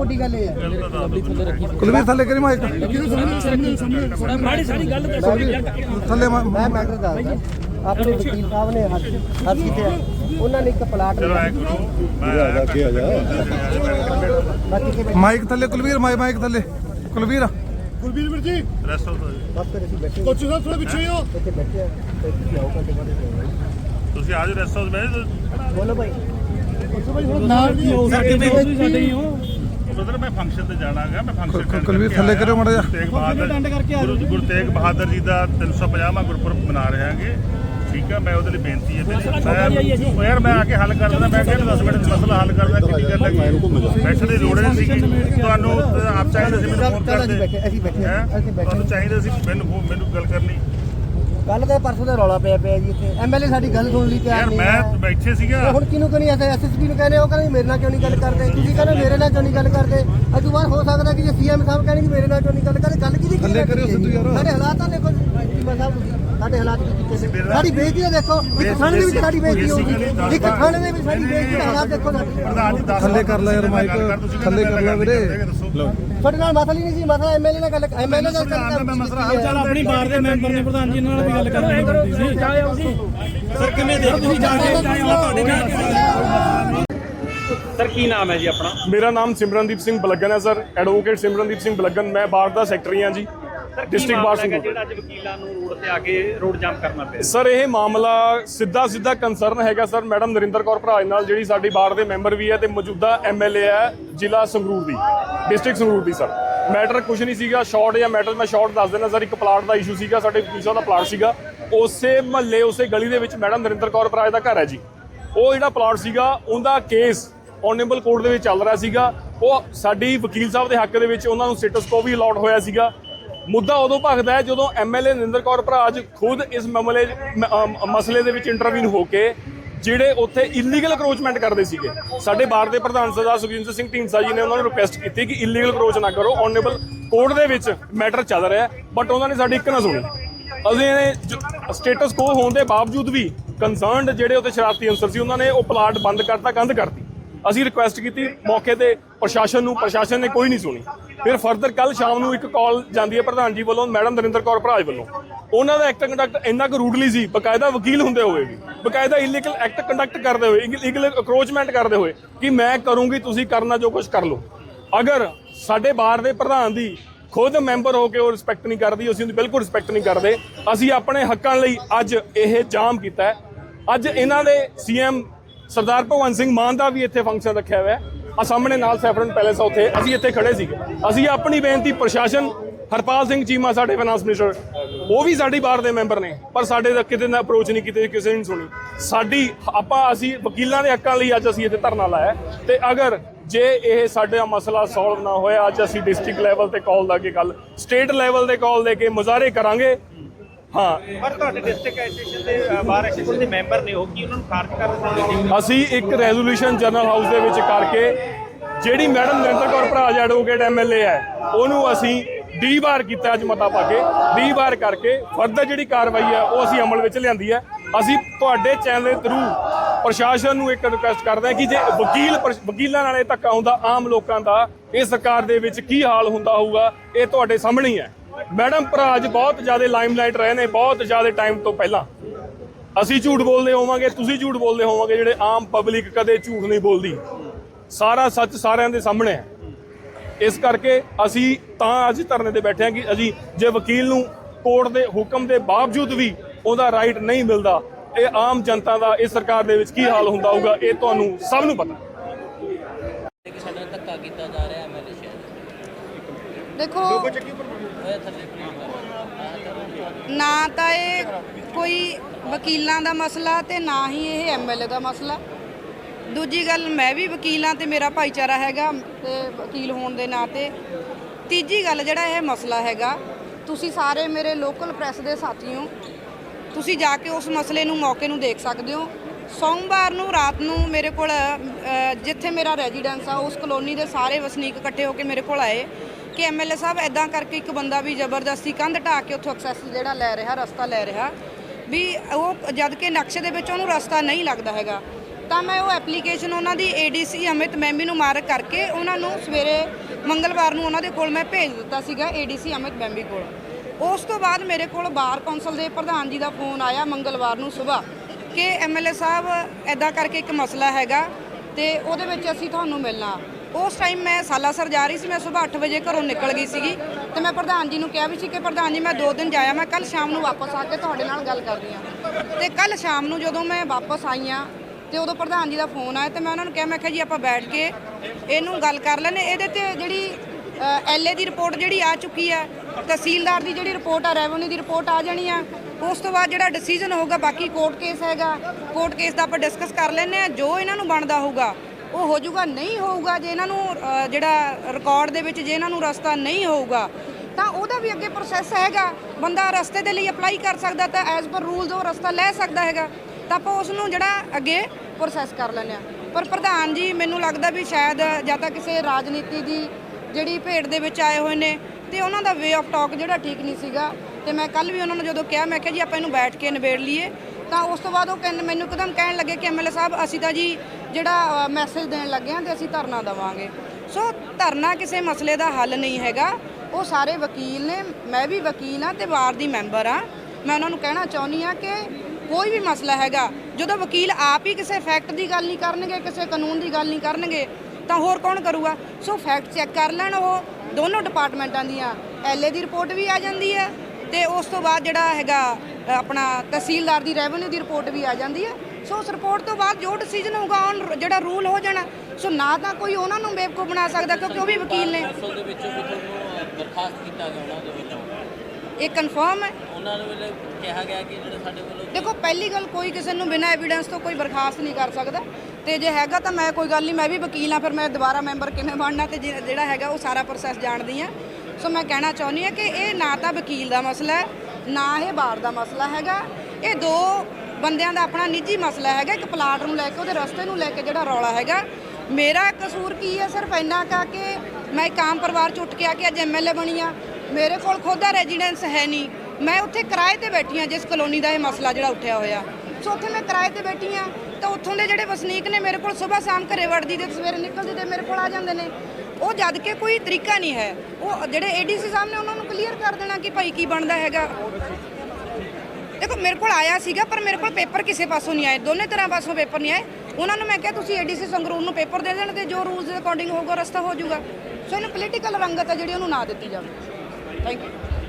ਵੱਡੀ ਗੱਲ ਇਹ ਹੈ। ਕੁਲਵੀਰ ਥੱਲੇ ਕਰੀ ਮਾਈਕ। ਮਾੜੀ ਸਾਰੀ ਗੱਲ ਦੱਸੋ ਥੱਲੇ ਮਾ- ਮੈਂ ਮੈਟਰ ਦੱਸਦਾ। ਆਪਣੇ ਵਕੀਲ ਸਾਹਿਬ ਨੇ ਹੱਥ ਹੱਥ ਕੀਤੇ ਆ। ਉਹਨਾਂ ਨੇ ਇੱਕ ਪਲਾਟ ਲਿਆ ਬਾਕੀ ਕੇ ਮਾਈਕ ਥੱਲੇ ਕੁਲਵੀਰ ਮਾਈ ਮਾਈਕ ਥੱਲੇ। ਕੁਲਵੀਰ। ਕੁਲਬੀਰ ਵੀਰ ਜੀ। ਬਸ ਫਿਰ ਅਸੀਂ ਬੈਠੇ। ਕੋਚੀ ਸਾਹਿਬ ਥੋੜਾ ਪਿੱਛੇ ਹੋ ਇੱਥੇ ਬੈਠੇ ਆ। ਤੇ ਤੁਸੀਂ ਆਓ ਘੰਟੇ ਬਾਅਦ ਤੁਸੀਂ ਆਜ ਰੈਸਟ ਹਾਊਸ ਬੈਠੇ ਬੋਲੋ ਭਾਈ। ਨਾਲ ਹੀ ਹੋ ਸਾਡੇ ਹੀ ਹੋ। ਉਧਰ ਮੈਂ ਫੰਕਸ਼ਨ ਤੇ ਜਾਣਾਗਾ ਮੈਂ ਫੰਕਸ਼ਨ ਕੁਲ- ਕੁਲਵੀਰ ਥੱਲੇ ਕਰਿਓ ਮਾੜਾ ਜਿਹਾ। ਤੇਗ ਬਹਾਦਰ ਗੁਰੂ ਗੁਰੂ ਤੇਗ ਬਹਾਦਰ ਜੀ ਦਾ 350ਵਾਂ ਗੁਰਪੁਰਬ ਮਨਾ ਰਹੇ ਹਾਂਗੇ। ਠੀਕ ਆ ਮੈਂ ਉਹਦੇ ਲਈ ਬੇਨਤੀ ਹੈ ਤੇ ਮੈਂ ਯਾਰ ਮੈਂ ਆ ਕੇ ਹੱਲ ਕਰ ਦਿੰਦਾ ਮੈਂ ਕਿਹਾ 10 ਮਿੰਟ 'ਚ ਮਸਲਾ ਹੱਲ ਕਰਦਾ ਕਿੰਨੀ ਗੱਲ ਲੱਗੀ ਬੈਠਣ ਦੀ ਲੋੜ ਨਹੀਂ ਸੀਗੀ। ਤੁਹਾਨੂੰ ਤਾਂ ਆਪ ਚਾਹੀਦਾ ਸੀ ਮੈਨੂੰ ਫੋਨ ਕਰਦੇ। ਬੈਠੇ ਅਸੀਂ ਬੈਠੇ ਹੈਂ? ਅਸੀਂ ਬੈਠੇ। ਤੁਹਾਨੂੰ ਚਾਹੀਦਾ ਸੀ ਮੈਨੂੰ ਫੋਨ- ਮੈਨੂੰ ਗੱਲ ਕਰਨੀ। ਕੱਲ ਦਾ ਪਰਸੋਂ ਦਾ ਰੌਲਾ ਪਿਆ ਪਿਆ ਜੀ ਇੱਥੇ। ਐਮਐਲਏ ਸਾਡੀ ਗੱਲ ਸੁਣ ਲਈ ਤਿਆਰ ਯਾਰ ਨਹੀਂ ਮੈਂ ਹੈ। ਬੈਠੇ ਸੀਗਾ। ਹੁਣ ਕਿਹਨੂੰ ਕਹਣੀ ਐਸ ਐਸਐਸਪੀ ਨੂੰ ਕਹਿੰਦੇ ਉਹ ਕਹਿੰਦੇ ਮੇਰੇ ਨਾਲ ਕਿਉਂ ਨਹੀਂ ਗੱਲ ਕਰਦੇ? ਤੁਸੀਂ ਕਹਿੰਦੇ ਮੇਰੇ ਨਾਲ ਕਿਉਂ ਨਹੀਂ ਗੱਲ ਕਰਦੇ? ਅੱਜ ਤੋਂ ਬਾਅਦ ਹੋ ਸਕਦਾ ਕਿ ਜੇ ਸੀਐਮ ਸਾਹਿਬ ਕਹਿੰਦੇ ਕਿ ਮੇਰੇ ਨਾਲ ਕਿਉਂ ਨਹੀਂ ਗੱਲ ਕਰਦੇ ਗੱਲ ਕਿਹਦੀ ਥੱਲੇ ਕਰਿਓ ਸਿੱਧੂ ਯਾਰ। ਸਾਡੇ ਹਾਲਾਤਾਂ ਦੇਖੋ ਸੀਮਾ ਸਾਹਿਬ ਤੁਸੀਂ ਸਾਡੇ ਹਾਲਾਤ ਕੀ ਕੀਤੇ ਨੇ? ਸਾਡੀ ਬੇਇੱਜ਼ਤੀ ਤਾਂ ਦੇਖੋ ਇੱਕ ਥਾਣੇ ਦੇ ਵਿੱਚ ਸਾਡੀ ਬੇਇੱਜ਼ਤੀ ਹੋਊਗੀ। ਇੱਕ ਥਾਣੇ ਦੇ ਵਿੱਚ ਸਾਡੀ ਬੇਇੱਜ਼ਤੀ ਦੇ ਹਾਲਾਤ ਦੇਖੋ ਸਾਡੇ। ਪ੍ਰਧਾਨ ਜੀ ਦੱਸ ਥੱਲੇ ਕਰ ਲੈ ਯਾਰ ਮਾਈਕ, ਥੱਲੇ ਕਰ ਲੈ ਵੀਰੇ। ਤੁਹਾਡੇ ਨਾਲ ਮਸਲਾ ਹੀ ਨਹੀਂ ਸੀ ਮਸਲਾ ਐਮਐਲਏ ਨਾਲ ਗੱਲ ਐਮਐਲਏ ਨਾਲ ਗੱਲ ਮੈਂ ਮਸਲਾ ਹੱਲ ਚੱਲ ਆਪਣੀ ਬਾਰ ਦੇ ਮੈਂਬਰ ਨੇ ਪ੍ਰਧਾਨ ਜੀ ਨਾਲ ਵੀ ਗੱਲ ਕਰਨੀ ਬਣਦੀ ਸੀ। ਸਰ ਕਿਵੇਂ ਦੇਖ ਤੁਸੀਂ ਜਾ ਕੇ ਤੁਹਾਡੇ ਨਾਲ ਸਰ ਕੀ ਨਾਮ ਹੈ ਜੀ ਆਪਣਾ? ਮੇਰਾ ਨਾਮ ਸਿਮਰਨਦੀਪ ਸਿੰਘ ਬਲਗਨ ਹੈ ਸਰ। ਐਡਵੋਕੇਟ ਸਿਮਰਨਦੀਪ ਸਿੰਘ ਬਲਗਨ ਮੈਂ ਬਾਰ ਦਾ ਸੈਕਟਰੀ ਹਾਂ ਜੀ। ਡਿਸਟ੍ਰਿਕਟ ਬਾਰ ਸੰਗਰੂਰ ਜਿਹੜਾ ਅੱਜ ਵਕੀਲਾਂ ਨੂੰ ਰੋਡ ਤੇ ਆ ਕੇ ਰੋਡ ਜਾਮ ਕਰਨਾ ਪਿਆ? ਸਰ ਇਹ ਮਾਮਲਾ ਸਿੱਧਾ ਸਿੱਧਾ ਕੰਸਰਨ ਹੈਗਾ ਸਰ ਮੈਡਮ ਨਰਿੰਦਰ ਕੌਰ ਭਰਾਜ ਨਾਲ ਜਿਹੜੀ ਸਾਡੀ ਬਾਰ ਦੇ ਮੈਂਬਰ ਵੀ ਹੈ ਤੇ ਮੌਜੂਦਾ ਐਮਐਲਏ ਹੈ ਜ਼ਿਲ੍ਹਾ ਸੰਗਰੂਰ ਦੀ ਡਿਸਟ੍ਰਿਕਟ ਸੰਗਰੂਰ ਦੀ ਸਰ। ਮੈਟਰ ਕੁਝ ਨਹੀਂ ਸੀਗਾ ਸ਼ਾਰਟ ਜਾਂ ਮੈਟਰ ਮੈਂ ਸ਼ਾਰਟ ਦੱਸ ਦੇਣਾ ਸਰ ਇੱਕ ਪਲਾਟ ਦਾ ਇਸ਼ੂ ਸੀਗਾ ਸਾਡੇ ਸਾਹਿਬ ਦਾ ਪਲਾਟ ਸੀਗਾ। ਉਸੇ ਮਹੱਲੇ ਉਸੇ ਗਲੀ ਦੇ ਵਿੱਚ ਮੈਡਮ ਨਰਿੰਦਰ ਕੌਰ ਭਰਾਜ ਦਾ ਘਰ ਹੈ ਜੀ। ਉਹ ਜਿਹੜਾ ਪਲਾਟ ਸੀਗਾ ਉਹਦਾ ਕੇਸ ਓਨੇਬਲ ਕੋਰਟ ਦੇ ਵਿੱਚ ਚੱਲ ਰਿਹਾ ਸੀਗਾ। ਉਹ ਸਾਡੀ ਵਕੀਲ ਸਾਹਿਬ ਦੇ ਹੱਕ ਦੇ ਵਿੱਚ ਉਹਨਾਂ ਨੂੰ ਸਟੇਟਸ ਕੋ ਵੀ ਅਲਾਟ ਹੋਇਆ ਸੀਗਾ। ਮੁੱਦਾ ਉਦੋਂ ਭਖਦਾ ਹੈ ਜਦੋਂ ਐਮਐਲਏ ਨਰਿੰਦਰ ਕੌਰ ਭਰਾ ਅੱਜ ਖੁਦ ਇਸ ਮਾਮਲੇ ਮਸਲੇ ਦੇ ਵਿੱਚ ਇੰਟਰਵਿਊ ਹੋ ਕੇ ਜਿਹੜੇ ਉੱਥੇ ਇਲੀਗਲ ਅਕਰੋਚਮੈਂਟ ਕਰਦੇ ਸੀਗੇ। ਸਾਡੇ ਬਾਰ ਦੇ ਪ੍ਰਧਾਨ ਸਰਦਾਰ ਸੁਖਜਿੰਦਰ ਸਿੰਘ ਢੀਂਡਸਾ ਜੀ ਨੇ ਉਹਨਾਂ ਨੂੰ ਰਿਕੁਐਸਟ ਕੀਤੀ ਕਿ ਇਲੀਗਲ ਅਕਰੋਚ ਨਾ ਕਰੋ ਓਨੇਬਲ ਕੋਰਟ ਦੇ ਵਿੱਚ ਮੈਟਰ ਚੱਲ ਰਿਹਾ ਬਟ ਉਹਨਾਂ ਨੇ ਸਾਡੀ ਇੱਕ ਨਾ ਸੁਣੀ। ਅਸੀਂ ਸਟੇਟਸ ਕੋ ਹੋਣ ਦੇ ਬਾਵਜੂਦ ਵੀ ਕੰਸਰਨਡ ਜਿਹੜੇ ਉੱਥੇ ਸ਼ਰਾਰਤੀ ਅਨਸਰ ਸੀ, ਉਹਨਾਂ ਨੇ ਉਹ ਪਲਾਟ ਬੰਦ ਕਰਤਾ, ਕੰਧ ਕਰਤੀ। ਅਸੀਂ ਰਿਕੁਐਸਟ ਕੀਤੀ, ਮੌਕੇ ਤੇ ਪ੍ਰਸ਼ਾਸਨ ਨੂੰ, ਪ੍ਰਸ਼ਾਸਨ ਨੇ ਕੋਈ ਨਹੀਂ ਸੁਣੀ। ਫਿਰ ਫਰਦਰ ਕੱਲ ਸ਼ਾਮ ਨੂੰ ਇੱਕ ਕਾਲ ਜਾਂਦੀ ਹੈ ਪ੍ਰਧਾਨ ਜੀ ਵੱਲੋਂ, ਮੈਡਮ ਨਰਿੰਦਰ ਕੌਰ ਭਰਾਜ ਵੱਲੋਂ। ਉਹਨਾਂ ਦਾ ਐਕਟ ਕੰਡਕਟ ਇੰਨਾ ਕੁ ਰੂਡਲੀ ਸੀ, ਬਕਾਇਦਾ ਵਕੀਲ ਹੁੰਦੇ ਹੋਏ ਵੀ, ਬਕਾਇਦਾ ਇਲੀਗਲ ਐਕਟ ਕੰਡਕਟ ਕਰਦੇ ਹੋਏ ਇਲੀਗਲ ਅਕਰੋਚਮੈਂਟ ਕਰਦੇ ਹੋਏ ਕਿ ਮੈਂ ਕਰੂੰਗੀ, ਤੁਸੀਂ ਕਰਨਾ ਜੋ ਕੁਝ ਕਰ ਲਓ। ਅਗਰ ਸਾਡੇ ਬਾਰ ਦੇ ਪ੍ਰਧਾਨ ਦੀ ਖੁਦ ਮੈਂਬਰ ਹੋ ਕੇ ਉਹ ਰਿਸਪੈਕਟ ਨਹੀਂ ਕਰਦੀ, ਅਸੀਂ ਉਹਦੀ ਬਿਲਕੁਲ ਰਿਸਪੈਕਟ ਨਹੀਂ ਕਰਦੇ, ਅਸੀਂ ਆਪਣੇ ਹੱਕਾਂ ਲਈ ਅੱਜ ਇਹ ਜਾਮ ਕੀਤਾ ਹੈ। ਅੱਜ ਇਹਨਾਂ ਦੇ ਸੀਐਮ ਸਰਦਾਰ ਭਗਵੰਤ ਸਿੰਘ ਮਾਨ ਦਾ ਵੀ ਇੱਥੇ ਫੰਕਸ਼ਨ ਰੱਖਿਆ ਹੋਇਆ ਹੈ। ਆ ਸਾਹਮਣੇ ਨਾਲ ਸੈਫਰਨ ਪੈਲੇਸ ਆ ਉੱਥੇ। ਅਸੀਂ ਇੱਥੇ ਖੜੇ ਸੀਗੇ। ਅਸੀਂ ਆਪਣੀ ਬੇਨਤੀ ਪ੍ਰਸ਼ਾਸਨ, ਹਰਪਾਲ ਸਿੰਘ ਚੀਮਾ ਸਾਡੇ ਫਾਈਨਾਂਸ ਮਿਨਿਸਟਰ ਉਹ ਵੀ ਸਾਡੀ ਬਾਰ ਦੇ ਮੈਂਬਰ ਨੇ। ਪਰ ਸਾਡੇ ਦਾ ਕਿਤੇ ਨਾ ਅਪਰੋਚ ਨਹੀਂ ਕੀਤੀ, ਕਿਸੇ ਨੇ ਨਹੀਂ ਸੁਣੀ। ਸਾਡੀ, ਆਪਾਂ ਅਸੀਂ ਵਕੀਲਾਂ ਦੇ ਹੱਕਾਂ ਲਈ ਅੱਜ ਅਸੀਂ ਇੱਥੇ ਧਰਨਾ ਲਾਇਆ ਹੈ। ਤੇ ਅਗਰ ਜੇ ਇਹ ਸਾਡਾ ਮਸਲਾ ਸੋਲਵ ਨਾ ਹੋਇਆ, ਅੱਜ ਅਸੀਂ ਡਿਸਟ੍ਰਿਕਟ ਲੈਵਲ ਤੇ ਕਾਲ ਲਾ ਕੇ ਗੱਲ ਸਟੇਟ ਲੈਵਲ ਤੇ ਕਾਲ ਦੇ ਕੇ ਮੁਜ਼ਾਹਰੇ ਕਰਾਂਗੇ ਹਾਂ। ਪਰ ਤੁਹਾਡੇ ਡਿਸਟ੍ਰਿਕਟ ਐਸੋਸੀਏਸ਼ਨ ਦੇ ਬਾਰ ਐਸੋਸੀਏਸ਼ਨ ਦੇ ਮੈਂਬਰ ਨੇ ਉਹ ਕੀ ਉਹਨਾਂ ਨੂੰ ਖਾਰਜ ਕਰ ਦਿੱਤਾ? ਅਸੀਂ ਇੱਕ ਰੈਜ਼ੋਲੂਸ਼ਨ ਜਨਰਲ ਹਾਊਸ ਦੇ ਵਿੱਚ ਕਰਕੇ ਜਿਹੜੀ madam Narinder Kaur Bharaj advocate MLA ਹੈ ਉਹਨੂੰ ਅਸੀਂ ਡੀ ਵਾਰ ਕੀਤਾ ਅੱਜ ਮਤਾ ਪਾ ਕੇ ਡੀ ਵਾਰ ਕਰਕੇ ਫਰਦਰ ਜਿਹੜੀ ਕਾਰਵਾਈ ਹੈ ਉਹ ਅਸੀਂ ਅਮਲ ਵਿੱਚ ਲਿਆਂਦੀ ਹੈ। ਅਸੀਂ ਤੁਹਾਡੇ ਚੈਨਲ ਦੇ ਥਰੂ ਪ੍ਰਸ਼ਾਸਨ ਨੂੰ ਇੱਕ ਰਿਕੁਐਸਟ ਕਰਦੇ ਹਾਂ ਕਿ ਜੇ ਵਕੀਲ ਪ੍ਰਸ਼- ਵਕੀਲਾਂ ਨਾਲ ਇਹ ਧੱਕਾ ਹੁੰਦਾ ਆਮ ਲੋਕਾਂ ਦਾ ਇਹ ਸਰਕਾਰ ਦੇ ਵਿੱਚ ਕੀ ਹਾਲ ਹੁੰਦਾ ਹੋਊਗਾ ਇਹ ਤੁਹਾਡੇ ਸਾਹਮਣੇ ਹੀ ਹੈ। ਮੈਡਮ ਭਰਾਜ ਬਹੁਤ ਜ਼ਿਆਦਾ ਲਾਈਮਲਾਈਟ ਰਹੇ ਨੇ ਬਹੁਤ ਜ਼ਿਆਦਾ ਟਾਈਮ ਤੋਂ ਪਹਿਲਾਂ। ਅਸੀਂ ਝੂਠ ਬੋਲਦੇ ਹੋਵਾਂਗੇ ਤੁਸੀਂ ਝੂਠ ਬੋਲਦੇ ਹੋਵਾਂਗੇ ਜਿਹੜੇ ਆਮ ਪਬਲਿਕ ਕਦੇ ਝੂਠ ਨਹੀਂ ਬੋਲਦੀ। ਸਾਰਾ ਸੱਚ ਸਾਰਿਆਂ ਦੇ ਸਾਹਮਣੇ ਹੈ। ਇਸ ਕਰਕੇ ਅਸੀਂ ਤਾਂ ਅੱਜ ਧਰਨੇ ਤੇ ਬੈਠੇ ਹਾਂ ਕਿ ਅਸੀਂ ਜੇ ਵਕੀਲ ਨੂੰ ਕੋਰਟ ਦੇ ਹੁਕਮ ਦੇ ਬਾਵਜੂਦ ਵੀ ਉਹਦਾ ਰਾਈਟ ਨਹੀਂ ਮਿਲਦਾ ਇਹ ਆਮ ਜਨਤਾ ਦਾ ਇਸ ਸਰਕਾਰ ਦੇ ਵਿੱਚ ਕੀ ਹਾਲ ਹੁੰਦਾ ਹੋਊਗਾ ਇਹ ਤੁਹਾਨੂੰ ਸਭ ਨੂੰ ਪਤਾ। ਦੇਖੋ ਨਾ ਤਾਂ ਇਹ ਕੋਈ ਵਕੀਲਾਂ ਦਾ ਮਸਲਾ ਤੇ ਨਾ ਹੀ ਇਹ ਐਮਐਲਏ ਦਾ ਮਸਲਾ। ਦੂਜੀ ਗੱਲ, ਮੈਂ ਵੀ ਵਕੀਲਾਂ ਤੇ ਮੇਰਾ ਭਾਈਚਾਰਾ ਹੈਗਾ ਤੇ ਵਕੀਲ ਹੋਣ ਦੇ ਨਾਂ ਤੇ ਤੀਜੀ ਗੱਲ ਜਿਹੜਾ ਇਹ ਮਸਲਾ ਹੈਗਾ, ਤੁਸੀਂ ਸਾਰੇ ਮੇਰੇ ਲੋਕਲ ਪ੍ਰੈਸ ਦੇ ਸਾਥੀ ਹੋ। ਤੁਸੀਂ ਜਾ ਕੇ ਉਸ ਮਸਲੇ ਨੂੰ, ਮੌਕੇ ਨੂੰ ਦੇਖ ਸਕਦੇ ਹੋ। ਸੋਮਵਾਰ ਨੂੰ ਰਾਤ ਨੂੰ ਮੇਰੇ ਕੋਲ ਜਿੱਥੇ ਮੇਰਾ ਰੈਜ਼ੀਡੈਂਸ ਆ, ਉਸ ਕਲੋਨੀ ਦੇ ਸਾਰੇ ਵਸਨੀਕ ਇਕੱਠੇ ਹੋ ਕੇ ਮੇਰੇ ਕੋਲ ਆਏ। ਕਿ ਐਮਐਲਏ ਸਾਹਿਬ ਐਦਾਂ ਕਰਕੇ ਇੱਕ ਬੰਦਾ ਵੀ ਜ਼ਬਰਦਸਤੀ ਕੰਧ ਢਾਹ ਕੇ ਉੱਥੋਂ ਐਕਸੈਸ ਜਿਹੜਾ ਲੈ ਰਿਹਾ, ਰਸਤਾ ਲੈ ਰਿਹਾ, ਵੀ ਉਹ ਜਦ ਕਿ ਨਕਸ਼ੇ ਦੇ ਵਿੱਚ ਉਹਨੂੰ ਰਸਤਾ ਨਹੀਂ ਲੱਗਦਾ ਹੈਗਾ। ਤਾਂ ਮੈਂ ਉਹ ਐਪਲੀਕੇਸ਼ਨ ਉਹਨਾਂ ਦੀ ਏਡੀਸੀ ਅਮਿਤ ਮੈਮੀ ਨੂੰ ਮਾਰਕ ਕਰਕੇ ਉਹਨਾਂ ਨੂੰ ਸਵੇਰੇ ਮੰਗਲਵਾਰ ਨੂੰ ਉਹਨਾਂ ਦੇ ਕੋਲ ਮੈਂ ਭੇਜ ਦਿੱਤਾ ਸੀਗਾ ਏਡੀਸੀ ਅਮਿਤ ਮੈਮੀ ਕੋਲ। ਉਸ ਤੋਂ ਬਾਅਦ ਮੇਰੇ ਕੋਲ ਬਾਰ ਕੌਂਸਲ ਦੇ ਪ੍ਰਧਾਨ ਜੀ ਦਾ ਫੋਨ ਆਇਆ ਮੰਗਲਵਾਰ ਨੂੰ ਸਵੇਰ ਕਿ ਐਮਐਲਏ ਸਾਹਿਬ ਐਦਾਂ ਕਰਕੇ ਇੱਕ ਮਸਲਾ ਹੈਗਾ ਤੇ ਉਹਦੇ ਵਿੱਚ ਅਸੀਂ ਤੁਹਾਨੂੰ ਮਿਲਣਾ। ਉਸ ਟਾਈਮ ਮੈਂ ਸਾਲਾਸਰ ਜਾ ਰਹੀ ਸੀ, ਮੈਂ ਸਵੇਰ 8 ਵਜੇ ਘਰੋਂ ਨਿਕਲ ਗਈ ਸੀਗੀ ਤੇ ਮੈਂ ਪ੍ਰਧਾਨ ਜੀ ਨੂੰ ਕਿਹਾ ਵੀ ਸੀ ਕਿ ਪ੍ਰਧਾਨ ਜੀ, ਮੈਂ ਦੋ ਦਿਨ ਜਾਇਆ, ਮੈਂ ਕੱਲ ਸ਼ਾਮ ਨੂੰ ਵਾਪਸ ਆ ਕੇ ਤੁਹਾਡੇ ਨਾਲ ਗੱਲ ਕਰਦੀ ਹਾਂ। ਤੇ ਕੱਲ ਸ਼ਾਮ ਨੂੰ ਜਦੋਂ ਮੈਂ ਵਾਪਸ ਆਈ ਹਾਂ ਤੇ ਉਦੋਂ ਪ੍ਰਧਾਨ ਜੀ ਦਾ ਫੋਨ ਆਇਆ ਤੇ ਮੈਂ ਉਹਨਾਂ ਨੂੰ ਕਿਹਾ, ਮੈਂ ਕਿਹਾ ਜੀ, ਆਪਾਂ ਬੈਠ ਕੇ ਇਹਨੂੰ ਗੱਲ ਕਰ ਲੈਨੇ ਇਹਦੇ ਤੇ ਜਿਹੜੀ ਐਲਏ ਦੀ ਰਿਪੋਰਟ ਜਿਹੜੀ ਆ ਚੁੱਕੀ ਹੈ ਤਹਿਸੀਲਦਾਰ ਦੀ ਜਿਹੜੀ ਰਿਪੋਰਟ ਆ ਰੈਵਨਿਊ ਦੀ ਰਿਪੋਰਟ ਆ ਜਾਣੀ ਆ, ਉਸ ਤੋਂ ਬਾਅਦ ਜਿਹੜਾ ਡਿਸੀਜਨ ਹੋਊਗਾ, ਬਾਕੀ ਕੋਰਟ ਕੇਸ ਹੈਗਾ ਕੋਰਟ ਕੇਸ ਦਾ ਆਪਾਂ ਡਿਸਕਸ ਕਰ ਲੈਨੇ ਆ ਜੋ ਇਹਨਾਂ ਨੂੰ ਬਣਦਾ ਹੋਊਗਾ। ਉਹ ਹੋ ਜਾਊਗਾ ਨਹੀਂ ਹੋਊਗਾ ਜੇ ਇਹਨਾਂ ਨੂੰ ਅ, ਜਿਹੜਾ ਰਿਕਾਰਡ ਦੇ ਵਿੱਚ ਜੇ ਇਹਨਾਂ ਨੂੰ ਰਸਤਾ ਨਹੀਂ ਹੋਊਗਾ ਤਾਂ ਉਹਦਾ ਵੀ ਅੱਗੇ ਪ੍ਰੋਸੈਸ ਹੈਗਾ। ਬੰਦਾ ਰਸਤੇ ਦੇ ਲਈ ਅਪਲਾਈ ਕਰ ਸਕਦਾ ਤਾਂ ਐਜ਼ ਪਰ ਰੂਲਸ ਉਹ ਰਸਤਾ ਲੈ ਸਕਦਾ ਹੈਗਾ। ਤਾਂ ਆਪਾਂ ਉਸ ਨੂੰ ਜਿਹੜਾ ਅੱਗੇ ਪ੍ਰੋਸੈਸ ਕਰ ਲੈਂਦੇ ਹਾਂ। ਪਰ ਪ੍ਰਧਾਨ ਜੀ ਮੈਨੂੰ ਲੱਗਦਾ ਵੀ ਸ਼ਾਇਦ ਜਾਂ ਤਾਂ ਕਿਸੇ ਰਾਜਨੀਤੀ ਦੀ ਜਿਹੜੀ ਭੇਡ ਦੇ ਵਿੱਚ ਆਏ ਹੋਏ ਨੇ ਤੇ ਉਹਨਾਂ ਦਾ ਵੇ ਆਫ ਟਾਕ ਜਿਹੜਾ ਠੀਕ ਨਹੀਂ ਸੀਗਾ। ਤੇ ਮੈਂ ਕੱਲ ਵੀ ਉਹਨਾਂ ਨੂੰ ਜਦੋਂ ਕਿਹਾ, ਮੈਂ ਕਿਹਾ ਜੀ, ਆਪਾਂ ਇਹਨੂੰ ਬੈਠ ਕੇ ਨਿਬੇੜ ਲਈਏ। ਤਾਂ ਉਸ ਤੋਂ ਬਾਅਦ ਉਹ ਕਹਿੰਦੇ, ਮੈਨੂੰ ਇੱਕਦਮ ਕਹਿਣ ਲੱਗੇ ਕਿ ਐਮਐਲਏ ਸਾਹਿਬ, ਅਸੀਂ ਤਾਂ ਜੀ ਜਿਹੜਾ ਮੈਸੇਜ ਦੇਣ ਲੱਗੇ ਹਾਂ ਤੇ ਅਸੀਂ ਧਰਨਾ ਦੇਵਾਂਗੇ। ਸੋ ਧਰਨਾ ਕਿਸੇ ਮਸਲੇ ਦਾ ਹੱਲ ਨਹੀਂ ਹੈਗਾ। ਉਹ ਸਾਰੇ ਵਕੀਲ ਨੇ, ਮੈਂ ਵੀ ਵਕੀਲ ਹਾਂ ਤੇ ਵਾਰ ਦੀ ਮੈਂਬਰ ਹਾਂ। ਮੈਂ ਉਹਨਾਂ ਨੂੰ ਕਹਿਣਾ ਚਾਹੁੰਦੀ ਹਾਂ ਕਿ ਕੋਈ ਵੀ ਮਸਲਾ ਹੈਗਾ, ਜਦੋਂ ਵਕੀਲ ਆਪ ਹੀ ਕਿਸੇ ਫੈਕਟ ਦੀ ਗੱਲ ਨਹੀਂ ਕਰਨਗੇ, ਕਿਸੇ ਕਾਨੂੰਨ ਦੀ ਗੱਲ ਨਹੀਂ ਕਰਨਗੇ, ਤਾਂ ਹੋਰ ਕੌਣ ਕਰੂਗਾ? ਸੋ ਫੈਕਟ ਚੈੱਕ ਕਰ ਲੈਣ ਉਹ, ਦੋਨੋਂ ਡਿਪਾਰਟਮੈਂਟਾਂ ਦੀਆਂ। ਐਲਏ ਦੀ ਰਿਪੋਰਟ ਵੀ ਆ ਜਾਂਦੀ ਹੈ। ਤੇ ਉਸ ਤੋਂ ਬਾਅਦ ਜਿਹੜਾ ਹੈਗਾ ਆਪਣਾ ਤਹਿਸੀਲਦਾਰ ਦੀ ਰੈਵਨਿਊ ਦੀ ਰਿਪੋਰਟ ਵੀ ਆ ਜਾਂਦੀ ਹੈ। ਸੋ ਉਸ ਰਿਪੋਰਟ ਤੋਂ ਬਾਅਦ ਜੋ ਡਿਸੀਜਨ ਹੋਊਗਾ on ਜਿਹੜਾ ਰੂਲ ਹੋ ਜਾਣਾ। ਸੋ ਨਾ ਤਾਂ ਕੋਈ ਉਹਨਾਂ ਨੂੰ ਬੇਵਕੂਫ ਬਣਾ ਸਕਦਾ ਕਿਉਂਕਿ ਉਹ ਵੀ ਵਕੀਲ ਨੇ। ਕੌਂਸਲ ਦੇ ਵਿੱਚੋਂ ਵੀ ਤੁਹਾਨੂੰ ਅ, ਬਰਖਾਸਤ ਕੀਤਾ ਗਿਆ ਉਹਨਾਂ ਦੇ ਵਿੱਚੋਂ। ਇਹ ਕਨਫਰਮ ਹੈ। ਉਹਨਾਂ ਨੂੰ ਵੀ ਕਿਹਾ ਗਿਆ ਕਿ ਜਿਹੜੇ ਸਾਡੇ ਵੱਲੋਂ ਦੇਖੋ ਪਹਿਲੀ ਗੱਲ ਕੋਈ ਕਿਸੇ ਨੂੰ ਬਿਨਾਂ ਐਵੀਡੈਂਸ ਤੋਂ ਕੋਈ ਬਰਖਾਸਤ ਨਹੀਂ ਕਰ ਸਕਦਾ। ਤੇ ਜੇ ਹੈਗਾ ਤਾਂ ਮੈਂ ਕੋਈ ਗੱਲ ਨਹੀਂ ਮੈਂ ਵੀ ਵਕੀਲ ਹਾਂ ਫਿਰ ਮੈਂ ਦੁਬਾਰਾ ਮੈਂਬਰ ਕਿਵੇਂ ਬਣਨਾ ਤੇ ਜਿਹੜਾ ਹੈਗਾ ਉਹ ਸਾਰਾ ਪ੍ਰੋਸੈਸ ਜਾਣਦੀ ਆ ਸੋ ਮੈਂ ਕਹਿਣਾ ਚਾਹੁੰਦੀ ਹਾਂ ਕਿ ਇਹ ਨਾ ਤਾਂ ਵਕੀਲ ਦਾ ਮਸਲਾ ਹੈ, ਨਾ ਇਹ ਬਾਰ ਦਾ ਮਸਲਾ ਹੈਗਾ। ਇਹ ਦੋ ਬੰਦਿਆਂ ਦਾ ਆਪਣਾ ਨਿੱਜੀ ਮਸਲਾ ਹੈਗਾ, ਇੱਕ ਪਲਾਟ ਨੂੰ ਲੈ ਕੇ, ਉਹਦੇ ਰਸਤੇ ਨੂੰ ਲੈ ਕੇ ਜਿਹੜਾ ਰੌਲਾ ਹੈਗਾ। ਮੇਰਾ ਕਸੂਰ ਕੀ ਹੈ ਸਿਰਫ ਇੰਨਾ ਕਾ ਕਿ ਮੈਂ ਇੱਕ ਆਮ ਪਰਿਵਾਰ ਚ ਉੱਠ ਕੇ ਆ ਕੇ ਅੱਜ ਐਮਐਲਏ ਬਣੀ ਆ। ਮੇਰੇ ਕੋਲ ਖੁਦ ਦਾ ਰੈਜ਼ੀਡੈਂਸ ਹੈ ਨਹੀਂ। ਮੈਂ ਉੱਥੇ ਕਿਰਾਏ ਤੇ ਬੈਠੀ ਆ ਜਿਸ ਕਲੋਨੀ ਦਾ ਇਹ ਮਸਲਾ ਜਿਹੜਾ ਉੱਠਿਆ ਹੋਇਆ। ਸੋ ਉੱਥੇ ਮੈਂ ਕਿਰਾਏ ਤੇ ਬੈਠੀ ਆ ਤਾਂ ਉੱਥੋਂ ਦੇ ਜਿਹੜੇ ਵਸਨੀਕ ਨੇ ਮੇਰੇ ਕੋਲ ਸਵੇਰ ਸ਼ਾਮ ਘਰੇ ਵੜਦੀ ਤੇ ਸਵੇਰੇ ਨਿਕਲਦੀ ਤੇ ਮੇਰੇ ਕੋਲ ਆ ਜਾਂਦੇ ਨੇ। ਉਹ ਜਦ ਕਿ ਕੋਈ ਤਰੀਕਾ ਨਹੀਂ ਹੈ। ਉਹ ਜਿਹੜੇ ਏਡੀਸੀ ਸਾਹਿਬ ਨੇ ਉਹਨਾਂ ਨੂੰ ਕਲੀਅਰ ਕਰ ਦੇਣਾ ਕਿ ਭਾਈ ਕੀ ਬਣਦਾ ਹੈਗਾ। ਦੇਖੋ, ਮੇਰੇ ਕੋਲ ਆਇਆ ਸੀਗਾ, ਪਰ ਮੇਰੇ ਕੋਲ ਪੇਪਰ ਕਿਸੇ ਪਾਸੋਂ ਨਹੀਂ ਆਏ। ਦੋਨੇ ਤਰ੍ਹਾਂ ਪਾਸੋਂ ਪੇਪਰ ਨਹੀਂ ਆਏ। ਉਹਨਾਂ ਨੂੰ ਮੈਂ ਕਿਹਾ, ਤੁਸੀਂ ਏਡੀਸੀ ਸੰਗਰੂਰ ਨੂੰ ਪੇਪਰ ਦੇ ਦੇਣ ਤੇ ਜੋ ਰੂਲਸ ਦੇ ਅਕੋਰਡਿੰਗ ਹੋਊਗਾ, ਰਸਤਾ ਹੋ ਜਾਊਗਾ। ਸੋ ਇਹਨੂੰ ਪੋਲੀਟੀਕਲ ਰੰਗਤ ਹੈ ਜਿਹੜੀ ਉਹਨੂੰ ਨਾ ਦਿੱਤੀ ਜਾਵੇ। Thank you